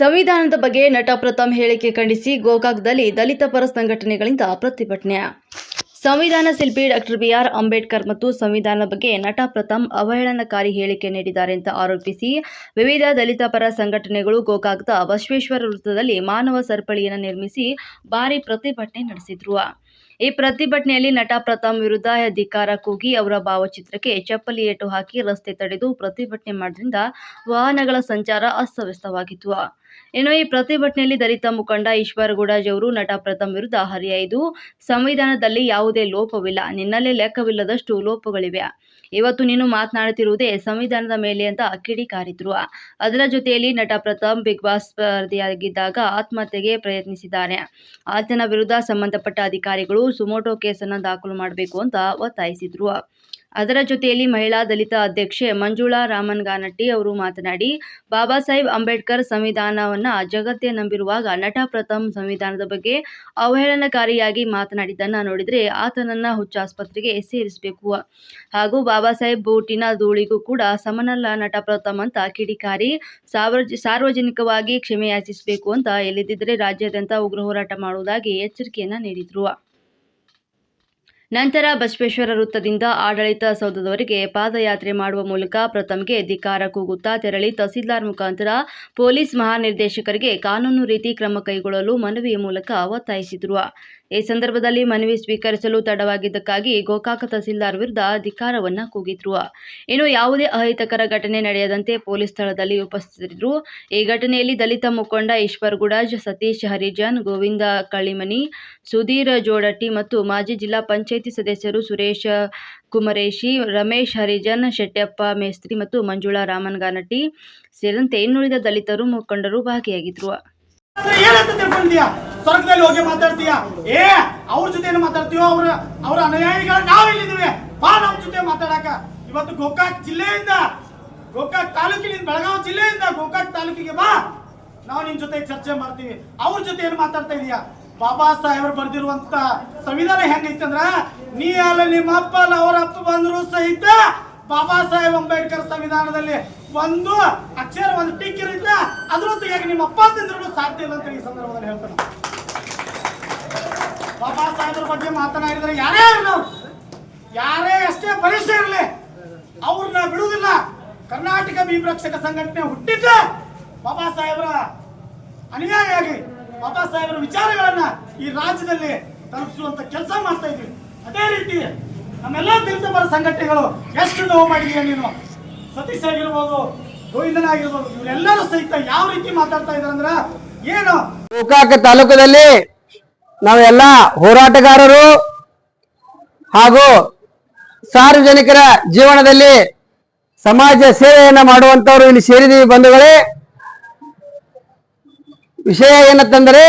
ಸಂವಿಧಾನದ ಬಗ್ಗೆ ನಟ ಪ್ರಥಮ್ ಹೇಳಿಕೆ ಖಂಡಿಸಿ ಗೋಕಾಕ್ದಲ್ಲಿ ದಲಿತ ಪರ ಸಂಘಟನೆಗಳಿಂದ ಪ್ರತಿಭಟನೆ. ಸಂವಿಧಾನ ಶಿಲ್ಪಿ ಡಾಕ್ಟರ್ ಬಿ ಆರ್ ಅಂಬೇಡ್ಕರ್ ಮತ್ತು ಸಂವಿಧಾನದ ಬಗ್ಗೆ ನಟ ಪ್ರಥಮ್ ಅವಹೇಳನಕಾರಿ ಹೇಳಿಕೆ ನೀಡಿದ್ದಾರೆ ಅಂತ ಆರೋಪಿಸಿ ವಿವಿಧ ದಲಿತ ಪರ ಸಂಘಟನೆಗಳು ಗೋಕಾಕ್ದ ಬಸವೇಶ್ವರ ವೃತ್ತದಲ್ಲಿ ಮಾನವ ಸರಪಳಿಯನ್ನು ನಿರ್ಮಿಸಿ ಭಾರಿ ಪ್ರತಿಭಟನೆ ನಡೆಸಿದ್ರು. ಈ ಪ್ರತಿಭಟನೆಯಲ್ಲಿ ನಟ ಪ್ರಥಮ್ ವಿರುದ್ಧ ಅಧಿಕಾರ ಕೂಗಿ ಅವರ ಭಾವಚಿತ್ರಕ್ಕೆ ಚಪ್ಪಲಿ ಏಟು ಹಾಕಿ ರಸ್ತೆ ತಡೆದು ಪ್ರತಿಭಟನೆ ಮಾಡಿದ್ರಿಂದ ವಾಹನಗಳ ಸಂಚಾರ ಅಸ್ತವ್ಯಸ್ತವಾಗಿತ್ತು. ಇನ್ನು ಈ ಪ್ರತಿಭಟನೆಯಲ್ಲಿ ದಲಿತ ಮುಖಂಡ ಈಶ್ವರ ಗುಡಾಜ್ ಅವರು ನಟ ಪ್ರಥಮ್ ವಿರುದ್ಧ ಹರಿಹಾಯ್ದು ಸಂವಿಧಾನದಲ್ಲಿ ಯಾವುದೇ ಲೋಪವಿಲ್ಲ. ನಿನ್ನಲ್ಲೇ ಲೆಕ್ಕವಿಲ್ಲದಷ್ಟು ಲೋಪಗಳಿವೆ. ಇವತ್ತು ನೀನು ಮಾತನಾಡುತ್ತಿರುವುದೇ ಸಂವಿಧಾನದ ಮೇಲೆ ಅಂತ ಕಿಡಿಕಾರಿದ್ರು ಅದರ ಜೊತೆಯಲ್ಲಿ ನಟ ಪ್ರತಾಪ್ ಬಿಗ್ ಬಾಸ್ ಸ್ಪರ್ಧಿಯಾಗಿದ್ದಾಗ ಆತ್ಮಹತ್ಯೆಗೆ ಪ್ರಯತ್ನಿಸಿದ್ದಾನೆ. ಆತನ ವಿರುದ್ಧ ಸಂಬಂಧಪಟ್ಟ ಅಧಿಕಾರಿಗಳು ಸುಮೋಟೋ ಕೇಸನ್ನು ದಾಖಲು ಮಾಡಬೇಕು ಅಂತ ಒತ್ತಾಯಿಸಿದ್ರು. ಅದರ ಜೊತೆಯಲ್ಲಿ ಮಹಿಳಾ ದಲಿತ ಅಧ್ಯಕ್ಷೆ ಮಂಜುಳಾ ರಾಮನ್ಗಾನಟ್ಟಿ ಅವರು ಮಾತನಾಡಿ, ಬಾಬಾ ಸಾಹೇಬ್ ಅಂಬೇಡ್ಕರ್ ಸಂವಿಧಾನವನ್ನ ಜಗತ್ತೇ ನಂಬಿರುವಾಗ ನಟ ಪ್ರಥಮ್ ಸಂವಿಧಾನದ ಬಗ್ಗೆ ಅವಹೇಳನಕಾರಿಯಾಗಿ ಮಾತನಾಡಿದ್ದನ್ನ ನೋಡಿದ್ರೆ ಆತನನ್ನ ಹುಚ್ಚಾಸ್ಪತ್ರೆಗೆ ಸೇರಿಸಬೇಕು. ಹಾಗೂ ಬಾಬಾ ಸಾಹೇಬ್ ಬೂಟಿನ ಧೂಳಿಗೂ ಕೂಡ ಸಮನಲ್ಲ ನಟ ಪ್ರಥಮ್ ಅಂತ ಕಿಡಿಕಾರಿ ಸಾರ್ವಜ ಸಾರ್ವಜನಿಕವಾಗಿ ಕ್ಷಮೆಯಾಚಿಸಬೇಕು ಅಂತ ಎಲ್ಲಿದ್ದರೆ ರಾಜ್ಯಾದ್ಯಂತ ಉಗ್ರ ಹೋರಾಟ ಮಾಡುವುದಾಗಿ ಎಚ್ಚರಿಕೆಯನ್ನ ನೀಡಿದ್ರು. ನಂತರ ಬಸವೇಶ್ವರ ವೃತ್ತದಿಂದ ಆಡಳಿತ ಸೌಧದವರೆಗೆ ಪಾದಯಾತ್ರೆ ಮಾಡುವ ಮೂಲಕ ಪ್ರಥಮ್ಗೆ ಧಿಕ್ಕಾರ ಕೂಗುತ್ತಾ ತೆರಳಿ ತಹಸೀಲ್ದಾರ್ ಮುಖಾಂತರ ಪೊಲೀಸ್ ಮಹಾನಿರ್ದೇಶಕರಿಗೆ ಕಾನೂನು ರೀತಿ ಕ್ರಮ ಕೈಗೊಳ್ಳಲು ಮನವಿಯ ಮೂಲಕ ಒತ್ತಾಯಿಸಿದರು. ಈ ಸಂದರ್ಭದಲ್ಲಿ ಮನವಿ ಸ್ವೀಕರಿಸಲು ತಡವಾಗಿದ್ದಕ್ಕಾಗಿ ಗೋಕಾಕ ತಹಸೀಲ್ದಾರ್ ವಿರುದ್ಧ ಅಧಿಕಾರವನ್ನು ಕೂಗಿದ್ರು. ಇನ್ನು ಯಾವುದೇ ಅಹಿತಕರ ಘಟನೆ ನಡೆಯದಂತೆ ಪೊಲೀಸ್ ಸ್ಥಳದಲ್ಲಿ ಉಪಸ್ಥಿತರಿದ್ರು ಈ ಘಟನೆಯಲ್ಲಿ ದಲಿತ ಮುಖಂಡ ಈಶ್ವರ್ ಗುಡಾಜ್ ಸತೀಶ್ ಹರಿಜನ್, ಗೋವಿಂದ ಕಳಿಮನಿ, ಸುಧೀರ್ ಜೋಡಟ್ಟಿ ಮತ್ತು ಮಾಜಿ ಜಿಲ್ಲಾ ಪಂಚಾಯಿತಿ ಸದಸ್ಯರು ಸುರೇಶ್ ಕುಮರೇಶಿ, ರಮೇಶ್ ಹರಿಜನ್, ಶೆಟ್ಟಪ್ಪ ಮೇಸ್ತ್ರಿ ಮತ್ತು ಮಂಜುಳಾ ರಾಮನ್ಗಾನಟ್ಟಿ ಸೇರಿದಂತೆ ಇನ್ನುಳಿದ ದಲಿತರು ಮುಖಂಡರು ತಿಳ್ಕೊಂಡಿದ್ಯಾ ಸ್ವರ್ಗದಲ್ಲಿ ಹೋಗಿ ಮಾತಾಡ್ತೀಯ? ಏ, ಅವ್ರ ಜೊತೆ ಏನು ಮಾತಾಡ್ತೀವೋ ಅವ್ರ ಅವ್ರ ಅನುಯಾಯಿಗಳ ನಾವೆಲ್ಲಿದ್ದೀವಿ. ಬಾ ನಮ್ಮ ಜೊತೆ ಮಾತಾಡಕ. ಇವತ್ತು ಗೋಕಾಕ್ ಜಿಲ್ಲೆಯಿಂದ, ಗೋಕಾಕ್ ತಾಲೂಕಿನಿಂದ, ಬೆಳಗಾವಿ ಜಿಲ್ಲೆಯಿಂದ ಗೋಕಾಕ್ ತಾಲೂಕಿಗೆ ಬಾ. ನಾವು ನಿನ್ ಜೊತೆ ಚರ್ಚೆ ಮಾಡ್ತೀವಿ. ಅವ್ರ ಜೊತೆ ಏನ್ ಮಾತಾಡ್ತಾ ಇದೀಯಾ? ಬಾಬಾ ಸಾಹೇಬ್ರು ಬರ್ದಿರುವಂತ ಸಂವಿಧಾನ ಹೆಂಗೈತೆ ಅಂದ್ರ ನೀ ಅಲ್ಲ ನಿಮ್ಮ ಅಪ್ಪ ಅಲ್ಲ, ಅವ್ರ ಅಪ್ಪ ಬಂದ್ರು ಸಹಿತ ಬಾಬಾ ಸಾಹೇಬ್ ಅಂಬೇಡ್ಕರ್ ಸಂವಿಧಾನದಲ್ಲಿ ಒಂದು ಅಕ್ಷರ, ಒಂದು ಟಿಕ್ ಇರುತ್ತೆ? ಅದ್ರ ತೆಗಿಯಾಕ ನಿಮ್ಮ ಅಪ್ಪ ತಿಂದ್ರು ಸಾಧ್ಯ ಇಲ್ಲ ಅಂತ ಈ ಸಂದರ್ಭದಲ್ಲಿ ಹೇಳ್ತಾನೆ. ಬಾಬಾ ಸಾಹೇಬ್ರ ಬಗ್ಗೆ ಮಾತನಾಡಿದ್ರೆ ಯಾರೇ ಇರಲಿ ಯಾರೇ ಎಷ್ಟೇ ಬಲಿಷ್ಠ ಇರಲಿ, ಅವ್ರನ್ನ ಬಿಡುವುದಿಲ್ಲ. ಕರ್ನಾಟಕ ಭೀಮರಕ್ಷಕ ಸಂಘಟನೆ ಹುಟ್ಟಿದ್ದೆ ಬಾಬಾ ಸಾಹೇಬ್ರ ಅನುಯಾಯಿಯಾಗಿ, ಬಾಬಾ ಸಾಹೇಬ್ರ ವಿಚಾರಗಳನ್ನ ಈ ರಾಜ್ಯದಲ್ಲಿ ತಲುಪಿಸುವಂತ ಕೆಲಸ ಮಾಡ್ತಾ ಇದ್ವಿ. ಅದೇ ರೀತಿ ನಮ್ಮೆಲ್ಲ ತಿಳಿದು ಪರ ಸಂಘಟನೆಗಳು ಎಷ್ಟು ನೋವು ಮಾಡಿದೀಯ ನೀನು. ಸತೀಶ್ ಆಗಿರ್ಬೋದು ಗೋವಿಂದನ ಆಗಿರ್ಬೋದು, ಇವರೆಲ್ಲರೂ ಸಹಿತ ಯಾವ ರೀತಿ ಮಾತಾಡ್ತಾ ಇದಾರೆ ಅಂದ್ರ ಏನು? ಗೋಕಾಕ ತಾಲೂಕದಲ್ಲಿ ನಾವೆಲ್ಲ ಹೋರಾಟಗಾರರು ಹಾಗೂ ಸಾರ್ವಜನಿಕರ ಜೀವನದಲ್ಲಿ ಸಮಾಜ ಸೇವೆಯನ್ನು ಮಾಡುವಂತವರು ಇಲ್ಲಿ ಸೇರಿದೀವಿ ಬಂಧುಗಳೇ. ವಿಷಯ ಏನಂತಂದ್ರೆ